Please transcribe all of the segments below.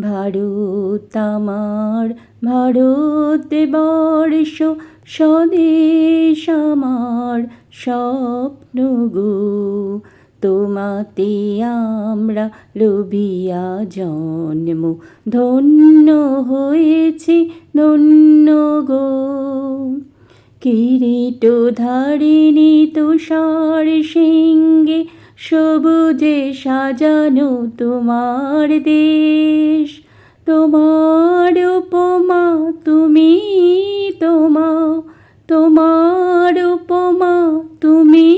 ভারত আমার, ভারত বর্ষ, স্বদেশ আমার স্বপ্ন গো। তোমাতে আমরা লোভিয়া জন্ম, ধন্য হয়েছি ধন্য গো। কিরিট ধারিণী তুষার সিংহে সবুজে সাজানো তোমার দেশ। তোমার উপমা তুমি তোমা, তোমার উপমা তুমি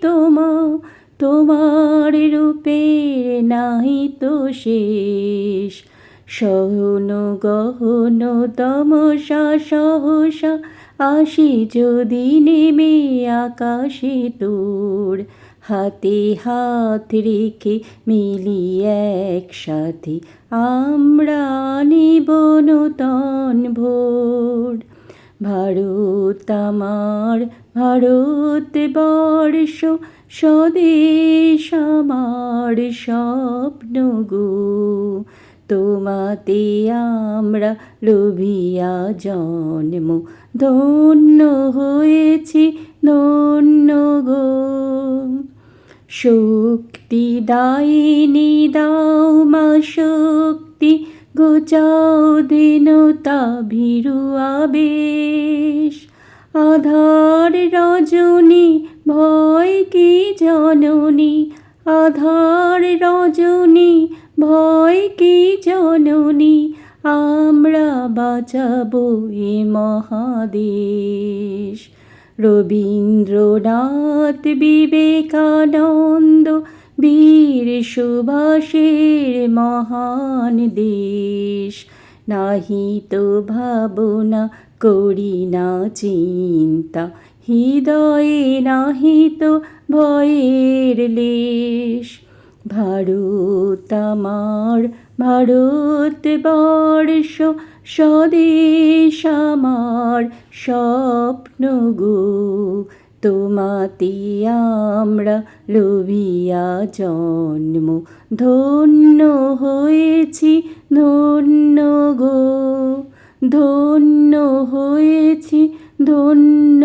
তোমা, তোমার রূপের নাই তো শেষ। সহন গহন তমসা, সহসা, আসি যদি নেমে আকাশে তোর। হাতে হাত রেখে মিলি একসাথে আমরা নিব নূতন ভোর। ভারত আমার, ভারত বর্ষ, স্বদেশ আমার স্বপ্ন গো তোমাতে আমরা লোভিয়া জন্ম, ধন্য হয়েছি, ধন্য গো। শক্তি দায়িনী দাও মা, শক্তি গোচাও দিনতা ভীরু আবেশ। আধার রজনী, ভয় কি জননী? আধার রজনী ভয় কি জননী, আমরা বাঁচাবো এ মহাদেশ। রবীন্দ্রনাথ বিবেকানন্দ বীর সুভাষের মহান দেশ। নাহি তো ভাবনা করি না চিন্তা, হৃদয়ে নাহি তো ভয়ের লেশ। ভারত আমার ভারত বর্ষ স্বদেশ আমার স্বপ্ন গো। তোমাতে আমরা লোভিয়া জন্ম, ধন্য হয়েছি, ধন্য গো। ধন্য হয়েছি, ধন্য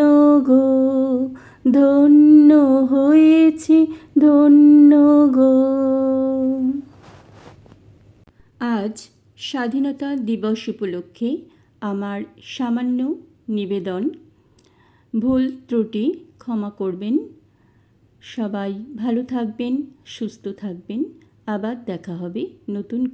গো। ধন্য হয়েছি, ধন্য গো আজ স্বাধীনতা দিবস উপলক্ষে আমার সামান্য নিবেদন, ভুল ত্রুটি ক্ষমা করবেন। সবাই ভালো থাকবেন, সুস্থ থাকবেন। আবার দেখা হবে নতুন